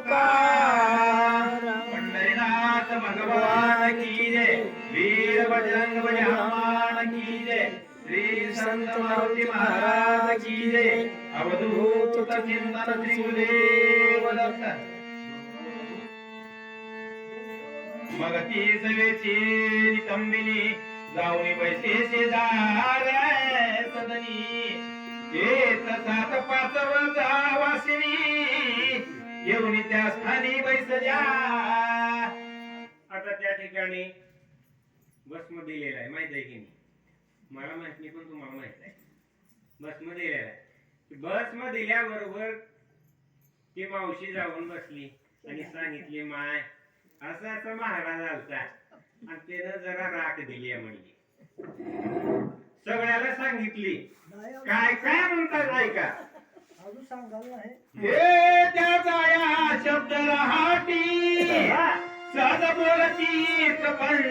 तुकाराम पंढरीनाथ भगवान की जय वीर बजरंग बली हनुमान की जय श्री संत मारुती महाराज की जय अवधूत चिंतन दत्त मग ती सवेची नितंबिनी जाऊनी पैसे शेजार सदनी येत सात पाच वासिनी येऊन त्या स्थानी बैसल्या. आता त्या ठिकाणी भस्म दिलेला आहे. माहीत आहे की नाही? मला माहीत नाही पण तुम्हाला माहीत आहे. भस्म दिलेला आहे. भस्म दिल्याबरोबर ती मावशी जाऊन बसली आणि सांगितली माय असं असं महाराज आलता आणि त्यानं जरा राख दिली आहे म्हणली. सगळ्याला सांगितली. काय काय म्हणतात ऐका. अजून सांगाल नाही हे त्याचा या शब्द रहाटी. हा. सहज बोलती प्रपंच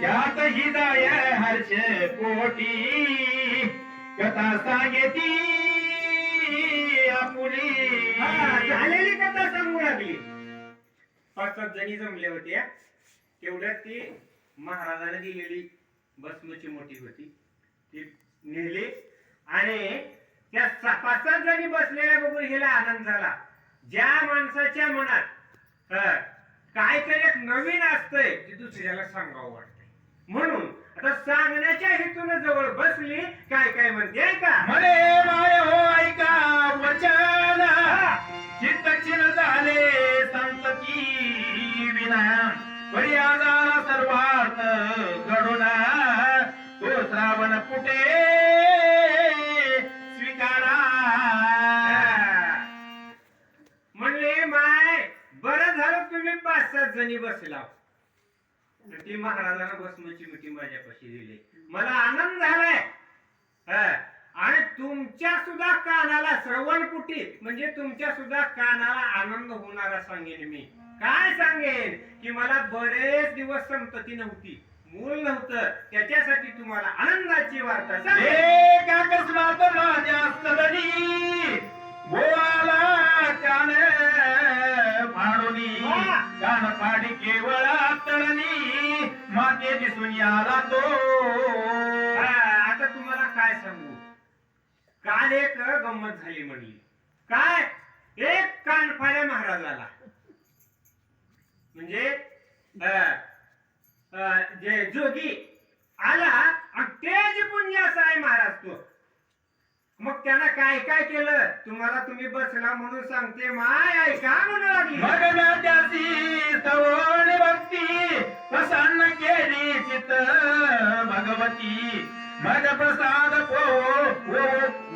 त्यात हिदाय हर्ष कोटी. कथा सांगेती आपुली. झालेली कथा सांगू लागली. पाच सात जणी जमल्या होत्या तेवढ्यात ती महाराजाने दिलेली भस्मची मोठी होती. ती नेली आणि त्या पाच सात जणी बसलेल्या बघून हिला आनंद झाला. ज्या माणसाच्या मनात हा, काहीतरी एक नवीन असतंय ते दुसऱ्याला सांगावं वाटतंय. म्हणून आता सांगण्याच्या हेतून जवळ बसली काय काय म्हणते का म्हणे माय हो ऐका वचन. चित्तचिन झाले संतती विना. पर्याजाला सर्वार्थ घडून तो श्रावण कुठे तुम्ही जणी बसला. ती महाराजांना बसण्याची मिठी माझ्यापाशी दिली. मला आनंद झालाय. आणि तुमच्या सुद्धा कानाला श्रवणपुटी म्हणजे तुमच्या सुद्धा कानाला आनंद होणारा सांगेन मी. काय सांगेन? की मला बरेच दिवस संतती नव्हती मूल नव्हतं. त्याच्यासाठी तुम्हाला आनंदाची वार्ता अकस्मात माझ्या सदनी त्याने वा! कान फाडी केवळ तळणी माते दिसून याला तो. आता तुम्हाला काय सांगू? काल एक गंमत झाली म्हणली काय? एक कानफाड्या महाराजाला. म्हणजे जे जोगी आला तेज पुण्य असा आहे महाराज तो. मग त्यानं काय काय केलं? तुम्हाला तुम्ही बसला म्हणून सांगते माय ऐका म्हणू लागली. त्याची सवण भक्ती प्रसन्न केली चित भगवती. मग प्रसाद पो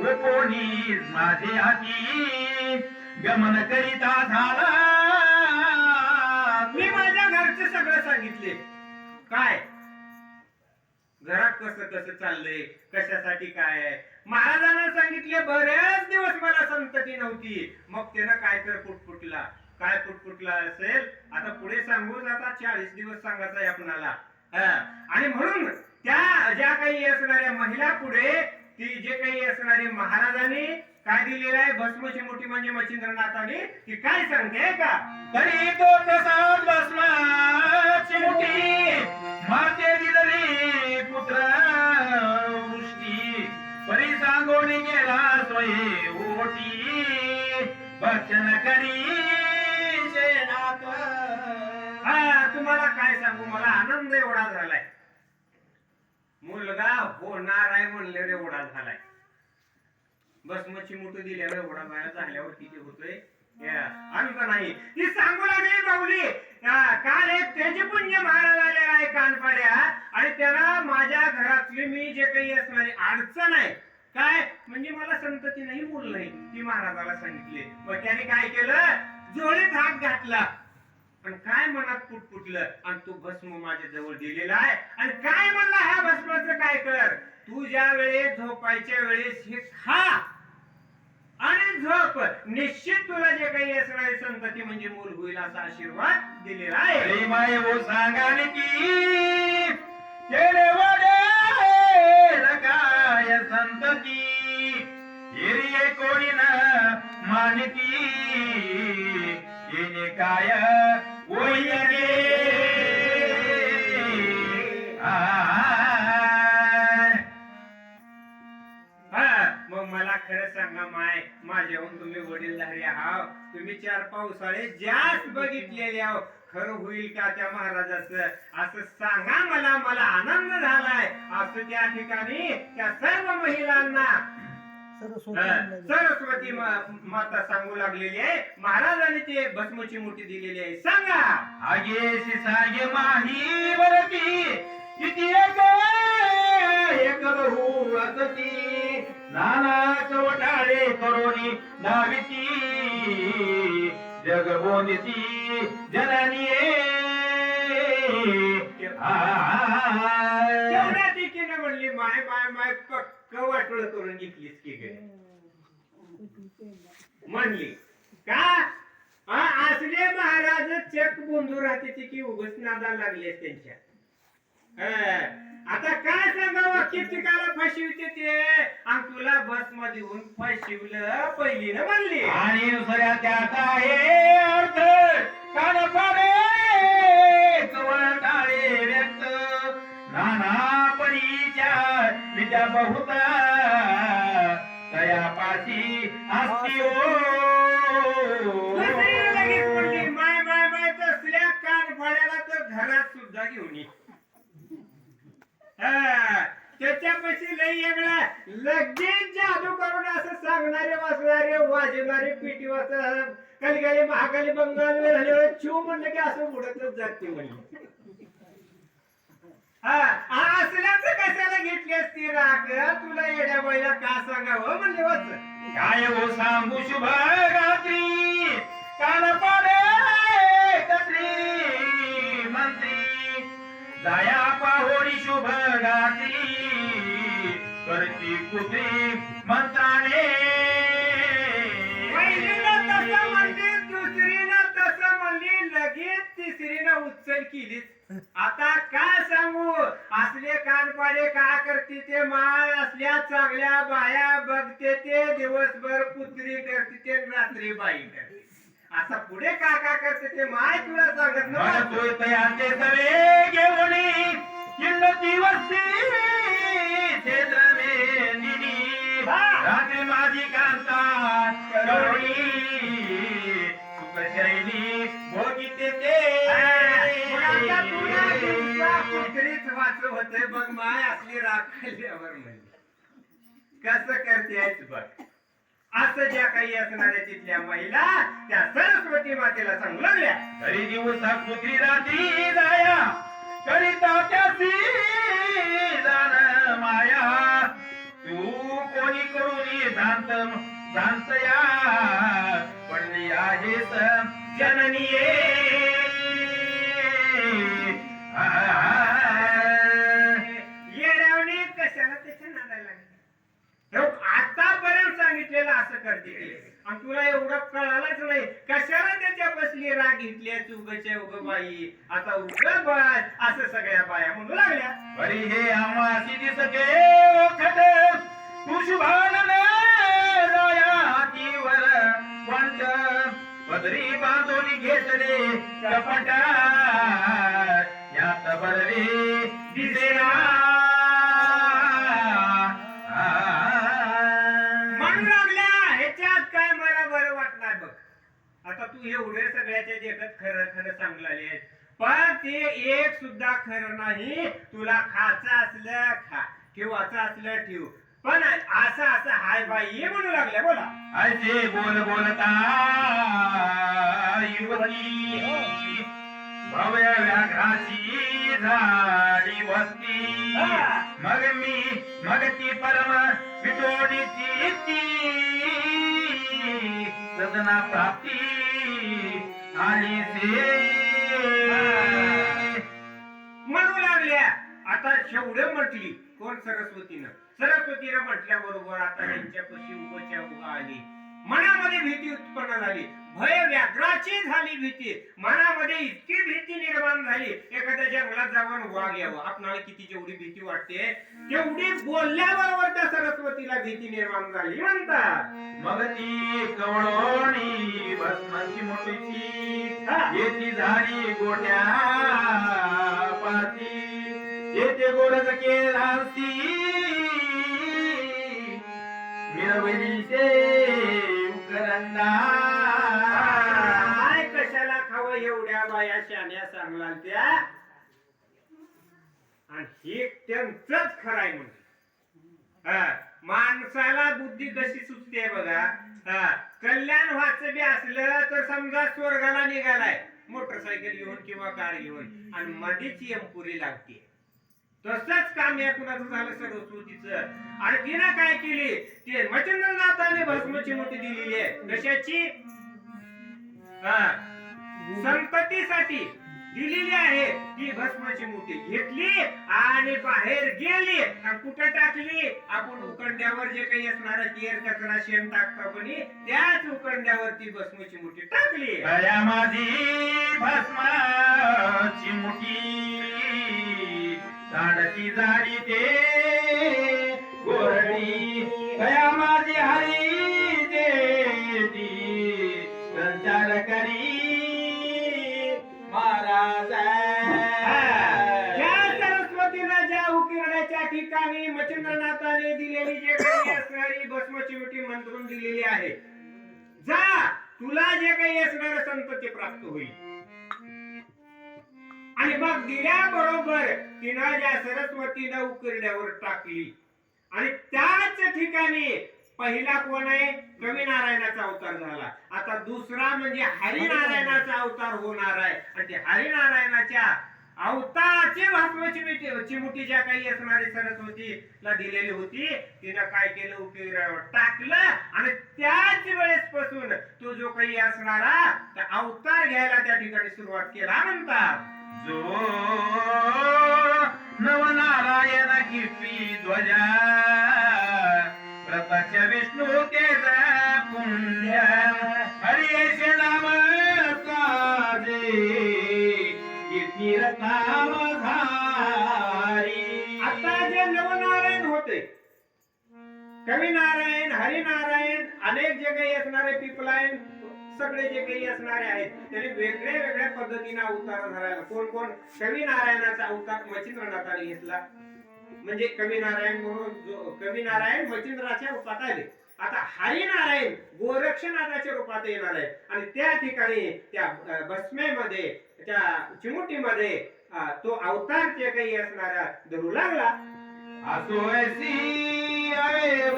ओ कोणी माझे हाती. गमन करिता झाला. मी माझ्या घरचे सगळं सांगितले. काय? घरात कसं कसं चाललंय? कशासाठी काय आहे? महाराजांना सांगितले बरेच दिवस मला संतती नव्हती. मग त्यानं काय तर पुटपुटला. काय पुटपुटला असेल? आता पुढे सांगू आता चाळीस दिवस सांगायचा आहे आपणाला. हा. आणि म्हणून त्या ज्या काही असणाऱ्या महिला पुढे ती जे काही असणारे महाराजांनी काय दिलेलं आहे भस्मची मोठी म्हणजे मच्छिंद्रनाथाने ती काय सांगते का? तरी तो प्रसाद बसला गेला स्वये ओटी भक्षण करी शेणात हा तुम्हाला काय सांगू? मला आनंद एवढा झालाय. मुलगा होणार आहे म्हणले एवढा झालाय. बस मच्छी मुठू दिल्यावर एवढा बाहेर झाल्यावर किती होतोय. या, अंत नाही? ती सांगू लागली बाहुली. काल एक त्याचे पुण्य महाराज आलेला आहे कानपाड्या आणि त्याला माझ्या घरातली मी जे काही असणारी अडचण आहे काय? म्हणजे मला संतती नाही मूल नाही ती महाराजाला सांगितले. मग त्याने काय केलं? जोडीत हात घातला. आणि काय मनात पुटपुटलं? आणि तू भस्म माझ्या जवळ दिलेला आहे. आणि काय म्हणला ह्या भस्माचं? काय कर? तू ज्या वेळेस झोपायच्या वेळेस हे खा. आणि झोप. निश्चित तुला जे काही असणार संतती म्हणजे मूल होईल असा आशीर्वाद दिलेला आहे. माय वो हो सांगाल की केले वडे. काय संतती हिरिये कोणी न भगवान ती येणे काय ओळखे मला खरं सांगा माय माझ्याहून तुम्ही वडील धारे आहात. तुम्ही चार पावसाळे जास्त बघितलेले आहो खरं होईल का त्या महाराजाचं? असं सांगा मला मला आनंद झालाय. असं त्या ठिकाणी त्या सर्व महिलांना सरस्वती माता सांगू लागलेली आहे. महाराजांनी ते भस्मची मूर्ती दिलेली आहे. सांगा. आगे सिसागे माही वरती किती एक एक बहु असती नाना चवटाळे करोनी धाविती जगबोनिती जननी तेवढ्या दिकीने म्हणली माय माय माय पक्क वाटोळ करून घेतलीस की गे. म्हणली का? हा, असले महाराज चक बोंधू राहते की उगच नादा लागले त्यांच्या. आता काय सांगावं? कीर्तिकाला फसविते ते? आणि तुला बसमध्ये येऊन फसविलं पहिली ना म्हणली. आणि दुसऱ्या त्यात आहे अर्थ. कान पाडे कवळ टाळे व्यक्त. नाना परीच्या विद्या बहुता. तयापाशी असती ओ माय माय माय तसल्या कान फाड्याला तर घरात सुद्धा घेऊन ये. त्याच्यापाशी लई वेगळा लगेच जादू करून असं सांगणारे वाचणारे वाजवणारे पिटी वाच कलगाली महाकाली बंगाल झाल्यावर चिव म्हणलं की असं उडतच जाते म्हणले हा असल्याच कशाला घेतली असती राग? तुला येड्या बाईला का सांगावं हो म्हणले वाच काय हो सांगू शुभ रात्री कान पाडे कत्री दया पाहोरी शुभ गाती करती कुत्री मंत्राने. म्हणली लगेच तिसरीनं उचल केलीच. आता काय सांगू? असले कानपाडे काय करते ते? माळ असल्या चांगल्या बाया बघते ते. दिवसभर पुत्री करते ते रात्री बाई करते. असा पुढे का का करते ते माय तुला सांगत ना म्हणतोय तयाचे सवे घेऊनी किल्लती वस्ती रात्री माझी कांता सुखशैली भोगिते ते. कुत्रीच वाचव होते बघ माय असली राखल्यावर म्हणजे कसं करते बघ. असं ज्या काही असणाऱ्या तिथल्या महिला त्या सरस्वती मातेला सांगू लागल्या. तरी दिवसा पुत्री रात्री जाया करिता त्याची जाण माया. तू कोणी करून भ्रांत या पडली आहेस जननी आ. घेतल्या चुगच्या उग बाई आता उग बस असं सगळ्या बाया म्हणू लागल्या. अरे हे आम्हाशी दिसते ओखट. तू शुभानन हातीवर पंट पदरी बांधून घेतले कपट यात बरवे दिसेना. आता तू एवढे सगळ्याच्या जगत खरं खरं सांगलाले आहेस पण ते एक सुद्धा खरं नाही तुला खायचं असलं खा ठेवायचं असलं ठेव. पण असं असं हाय बाई ये म्हणू लागल्या बोला. असे बोल बोलता युवती. भव्य व्याघ्राची झाली वस्ती. मग मी मग ती परम विटोडीची सदना प्राप्ती आली म्हणू लागल्या आता शेवढे म्हटली कोण सरस्वतीनं? सरस्वतीनं म्हटल्या बरोबर आता त्यांच्यापाशी उभच्या उभा आली. मनामध्ये भीती उत्पन्न झाली. भय व्याघ्राची झाली भीती. मनामध्ये इतकी भीती निर्माण झाली. एखाद्या जंगलात जाऊन वाघ यावं आपणाला किती जेवढी भीती वाटते तेवढी बोलल्याबरोबर त्या सरस्वतीला भीती निर्माण झाली. म्हणतात मग ती कवळोणी भस्माची मोठीची. येती झाली गोट्या पाती येते गोरज केलासी मिरवलीचे काय कशाला खावं एवढ्या बाया शान्या सांगला त्या आणि हे त्यांचंच आहे म्हणजे हा, माणसाला बुद्धी कशी सुचते बघा. हा, कल्याण व्हायचं बी असलं तर समजा स्वर्गाला निघालाय. मोटरसायकल घेऊन किंवा कार घेऊन. आणि मध्येच यमपुरी लागते. तसंच काम या कुणाचं झालं सरस्वतीच आणि तिनं काय केली? ते मच्छिंद्रनाथाने भस्मची मोठी दिलेली आहे. कशाची? संपत्तीसाठी दिलेली आहे. ती भस्माची मूर्ती घेतली आणि बाहेर गेली आणि कुठे टाकली? आपण उकंड्यावर जे काही असणार केर कचरा शेण टाकता पण त्याच उकंड्यावर ती भस्माची मूर्ती टाकली. माझी भस्माची मुठी ताडती जाडी ते गोरडी. गया माझी हरी ते संचार करी. महाराज सरस्वतीला ज्या ठिकाणी मच्छिंद्रनाथाने दिलेली जे काही असणारी भस्माची मिठी मंत्रून दिलेली आहे जा तुला जे काही असणार संपत्ती प्राप्त होईल. आणि मग दिल्याबरोबर तिनं ज्या सरस्वतीनं उकरड्यावर टाकली. आणि त्याच ठिकाणी पहिला कोण आहे? कवी नारायणाचा अवतार झाला. आता दुसरा म्हणजे हरिनारायणाचा अवतार होणार आहे. आणि ते हरिनारायणाच्या अवताराची भस्माची चिमुटी ज्या काही असणारी सरस्वतीला दिलेली होती तिनं काय केलं? उपयोगावर टाकलं. आणि त्याच वेळेस पासून तो जो काही असणारा अवतार घ्यायला त्या ठिकाणी सुरुवात केला म्हणतात. जो नवनारायण कीर्ती ध्वजा प्रत्यक्ष विष्णू तेज पुण्य हरियश नाम साजे कीर्ती रत्नाम धारी आता जे नवनारायण होते कवी नारायण हरिनारायण अनेक जे असणारे पिपलायन सगळे जे काही असणारे आहेत त्याने वेगळ्या वेगळ्या पद्धतीने अवतार धरायला कोण कोण? कवी नारायणाचा अवतार मच्छिंद्रनाथाने घेतला. म्हणजे कवी नारायण म्हणून जो कवी नारायण मच्छिंद्राच्या रूपात आले. आता हरिनारायण गोरक्षनाथाच्या रूपात येणार आहे. आणि त्या ठिकाणी त्या भस्मेमध्ये त्या चिमुटीमध्ये तो अवतार जे काही असणारा धरू लागला. असोयसी अवे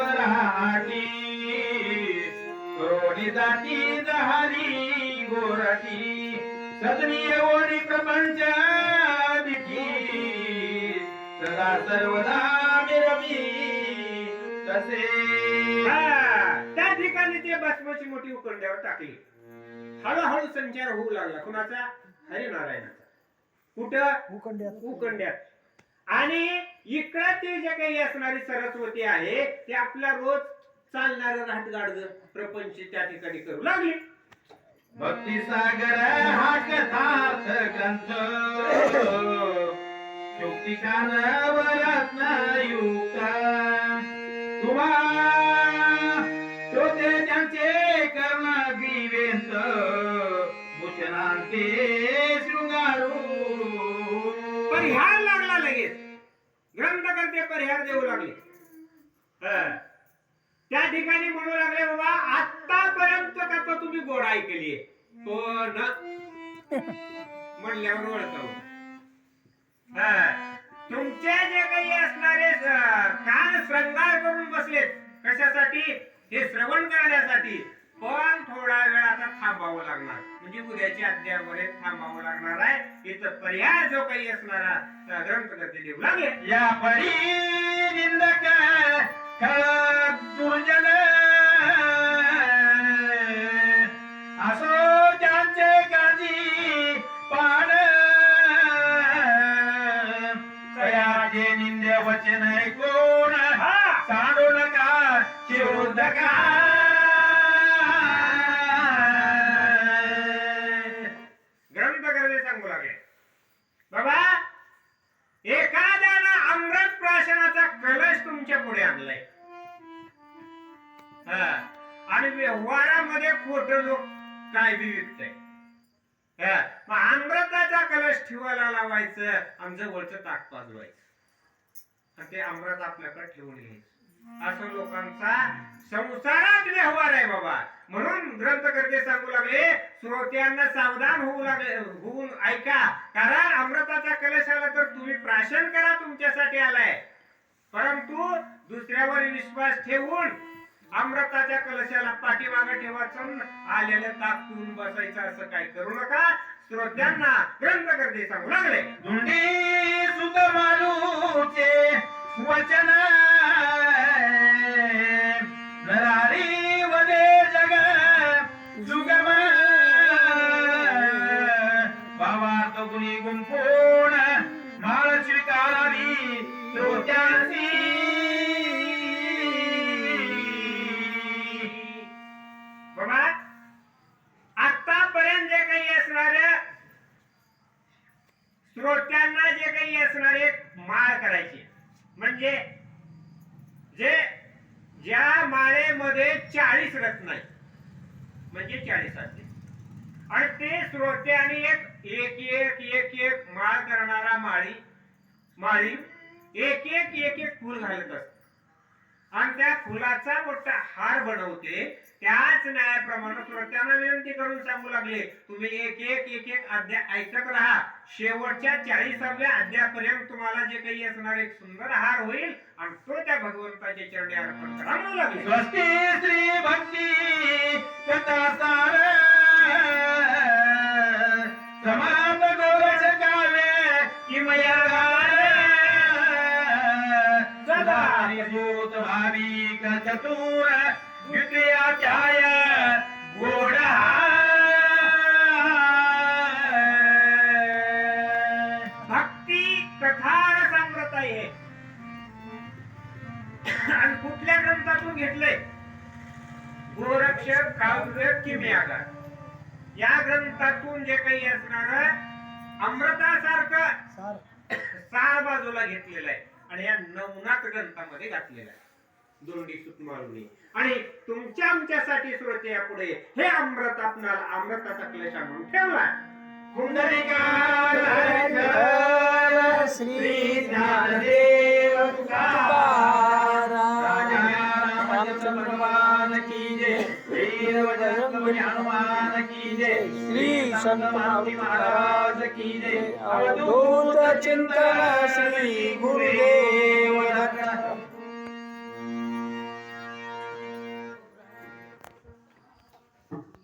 करोडी जाती जहाली गोरटी सदनी ओढी प्रपंच दिठी सदा सर्वदा मिरवी तसे. हा, त्या ठिकाणी ते भस्माची मोठी उकंड्यावर टाकली. हळूहळू संचार होऊ लागला. कुणाचा? हरिनारायणाचा. कुठं? भूखंड्यात उकंड्यात आणि इकडं ते जे काही असणारी सरस्वती आहे ते आपला रोज चालणार राहतगाडग प्रपंच त्या ठिकाणी करू लागली. भक्ती सागर हा कथार्थ ग्रंथ. युक्तिकान वरत्न युक्त. तुम्हा श्रोते त्यांचे कर्ण ग्रीवेंत भूषणांते शृंगारू. परिहार लागला लगेच. ग्रंथकर्ते परिहार देऊ लागले. हा. त्या ठिकाणी म्हणू लागले बाबा आतापर्यंत कथा तुम्ही गोड ऐकली पण म्हणल्यावर ओळखाव तुमचे जे काही असणारे कान श्रंगार करून बसलेत कशासाठी? हे श्रवण करण्यासाठी. पण थोडा वेळ आता थांबावं लागणार. म्हणजे उद्याच्या अध्यायापर्यंत थांबावं लागणार आहे. इथं पर्याय जो काही असणारा अ, ग्रंथकर्ते देऊ लागले. या परी निंदक दुर्जन. असो ज्यांचे काजी पाड. कयाचे निंद वचन हा. सांडू नका शिरोधका मोठे लोक काय बी विकताय मग अमृताचा कलश ठेवायला लावायचं आमचं वरच ताक पाजवायचं. ते अमृत आपल्याकडे ठेवून घ्यायचं. असं लोकांचा संसारात व्यवहार आहे बाबा. म्हणून ग्रंथकर्ते सांगू लागले श्रोत्यांना सावधान होऊ लागले होऊन ऐका. कारण अमृताचा कलश आला तर तुम्ही प्राशन करा तुमच्यासाठी आलाय. परंतु दुसऱ्यावर विश्वास ठेवून अमृताच्या कलशाला पाठीमागे ठेवायचं आलेलं ताक पिऊन बसायचं असं काय करू नका? श्रोत्यांना ग्रंथकर्ते सांगू लागले. धुंडी सुत मालूचे वचन एक एक एक एक माळ करणारा माळी माळी एक एक एक एक फुल घालत असत. आणि त्या फुलाचा मोठा हार बनवते. त्याच न्यायाप्रमाणे श्रोत्यांना विनंती करून सांगू लागले तुम्ही एक एक एक एक अध्याय ऐकत राहा. शेवटच्या चाळीसाव्या अध्यापर्यंत तुम्हाला जे काही असणार एक सुंदर हार होईल आणि तो त्या भगवंताच्या चरणी अर्पण करा म्हणू लागले. स्वस्ती श्री भक्ती समाप गोरस काव्य किमया सदाभूत भाविक चतुर द्वितीयाचाय गोड भक्ती कथार सांगत आहे. आणि कुठल्या ग्रंथातून घेतले गोरक्षक काव्य किमयागार या ग्रंथातून जे काही असणार अमृतासारखं सार. सार बाजूला घेतलेलं आहे आणि या नवनाथ ग्रंथामध्ये घातलेलं आहे. दोंडी सुत माळुनी आणि तुमच्या आमच्यासाठी श्रोते यापुढे हे अमृत आपणाला अमृताचा क्लेशा म्हणून ठेवलाय श्री ज्ञानदेव तुकाराम. राजा रामचंद्र भगवान की जय. हनुमान की जय। श्री संत महाराज की जय। अवधूत चिंतन श्री गुरुदेव दत्त।